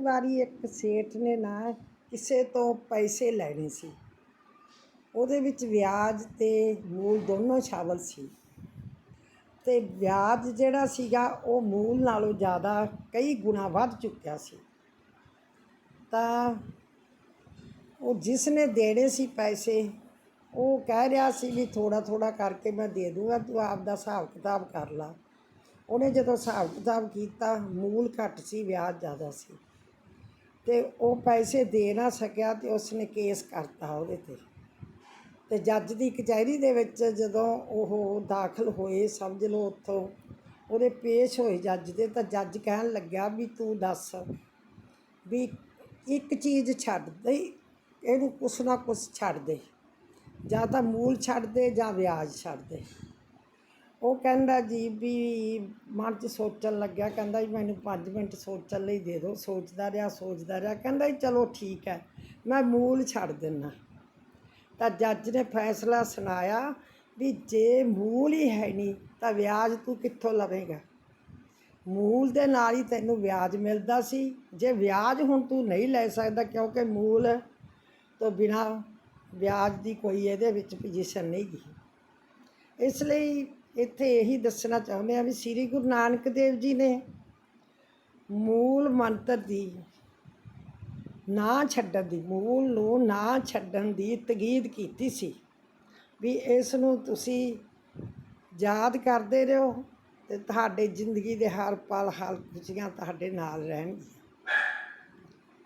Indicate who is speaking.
Speaker 1: ਵਾਰੀ ਇੱਕ ਸੇਠ ਨੇ ਨਾ ਕਿਸੇ ਤੋਂ ਪੈਸੇ ਲੈਣੇ ਸੀ। ਉਹਦੇ ਵਿੱਚ ਵਿਆਜ ਤੇ ਮੂਲ ਦੋਨੋਂ ਸ਼ਾਮਲ ਸੀ। ਤੇ ਵਿਆਜ ਜਿਹੜਾ ਸੀਗਾ, ਉਹ ਮੂਲ ਨਾਲੋਂ ਜ਼ਿਆਦਾ ਕਈ ਗੁਣਾ ਵੱਧ ਚੁੱਕਿਆ ਸੀ। ਤਾਂ ਉਹ ਜਿਸ ਨੇ ਦੇਣੇ ਸੀ ਪੈਸੇ, ਉਹ ਕਹਿ ਰਿਹਾ ਸੀ ਵੀ ਥੋੜਾ ਥੋੜਾ ਕਰਕੇ ਮੈਂ ਦੇ ਦੂੰਗਾ, ਤੂੰ ਆਪ ਦਾ ਹਿਸਾਬ ਕਿਤਾਬ ਕਰ ਲਾ। ਉਹਨੇ ਜਦੋਂ ਹਿਸਾਬ ਕਿਤਾਬ ਕੀਤਾ, ਮੂਲ ਘੱਟ ਸੀ, ਵਿਆਜ ਜ਼ਿਆਦਾ ਸੀ। ਤੇ ਉਹ ਪੈਸੇ ਦੇ ਨਾ ਸਕਿਆ ਤੇ ਉਸਨੇ ਕੇਸ ਕਰਤਾ ਉਹਦੇ ਤੇ। ਤੇ ਜੱਜ ਦੀ ਕਚਹਿਰੀ ਦੇ ਵਿੱਚ ਜਦੋਂ ਉਹ ਦਾਖਲ ਹੋਏ, ਸਮਝ ਲਓ ਉੱਥੋਂ, ਉਹਦੇ ਪੇਸ਼ ਹੋਏ ਜੱਜ ਦੇ, ਤਾਂ ਜੱਜ ਕਹਿਣ ਲੱਗਿਆ ਵੀ ਤੂੰ ਦੱਸ ਵੀ ਇੱਕ ਚੀਜ਼ ਛੱਡ ਦੇ, ਇਹਨੂੰ ਕੁਛ ਨਾ ਕੁਛ ਛੱਡ ਦੇ। ਜਾਂ ਤਾਂ ਮੂਲ ਛੱਡ ਦੇ ਜਾਂ ਵਿਆਜ ਛੱਡ ਦੇ। ਉਹ ਕਹਿੰਦਾ ਜੀ ਵੀ ਮਨ 'ਚ ਸੋਚਣ ਲੱਗਿਆ, ਕਹਿੰਦਾ ਜੀ ਮੈਨੂੰ 5 ਮਿੰਟ ਸੋਚਣ ਲਈ ਦੇ ਦਿਓ। ਸੋਚਦਾ ਰਿਹਾ ਸੋਚਦਾ ਰਿਹਾ, ਕਹਿੰਦਾ ਜੀ ਚਲੋ ਠੀਕ ਹੈ, ਮੈਂ ਮੂਲ ਛੱਡ ਦਿੰਦਾ ਤਾਂ ਜੱਜ ਨੇ ਫੈਸਲਾ ਸੁਣਾਇਆ ਵੀ ਜੇ ਮੂਲ ਹੀ ਹੈ ਨਹੀਂ ਤਾਂ ਵਿਆਜ ਤੂੰ ਕਿੱਥੋਂ ਲਵੇਂਗਾ? ਮੂਲ ਦੇ ਨਾਲ ਹੀ ਤੈਨੂੰ ਵਿਆਜ ਮਿਲਦਾ ਸੀ। ਜੇ ਵਿਆਜ ਹੁਣ ਤੂੰ ਨਹੀਂ ਲੈ ਸਕਦਾ, ਕਿਉਂਕਿ ਮੂਲ ਤੋਂ ਬਿਨਾ ਵਿਆਜ ਦੀ ਕੋਈ ਇਹਦੇ ਵਿੱਚ ਪੋਜੀਸ਼ਨ ਨਹੀਂ ਗਈ ਇਸ ਲਈ ਇੱਥੇ ਇਹੀ ਦੱਸਣਾ ਚਾਹੁੰਦੇ ਆ ਵੀ ਸ੍ਰੀ ਗੁਰੂ ਨਾਨਕ ਦੇਵ ਜੀ ਨੇ ਮੂਲ ਮੰਤਰ ਦੀ ਨਾ ਛੱਡਣ ਦੀ, ਮੂਲ ਨੂੰ ਨਾ ਛੱਡਣ ਦੀ ਤਗੀਦ ਕੀਤੀ ਸੀ ਵੀ ਇਸ ਨੂੰ ਤੁਸੀਂ ਯਾਦ ਕਰਦੇ ਰਹੋ ਤੇ ਤੁਹਾਡੇ ਜ਼ਿੰਦਗੀ ਦੇ ਹਰ ਪਲ ਹਰ ਖੁਸ਼ੀਆਂ ਤੁਹਾਡੇ ਨਾਲ ਰਹਿਣਗੀਆਂ।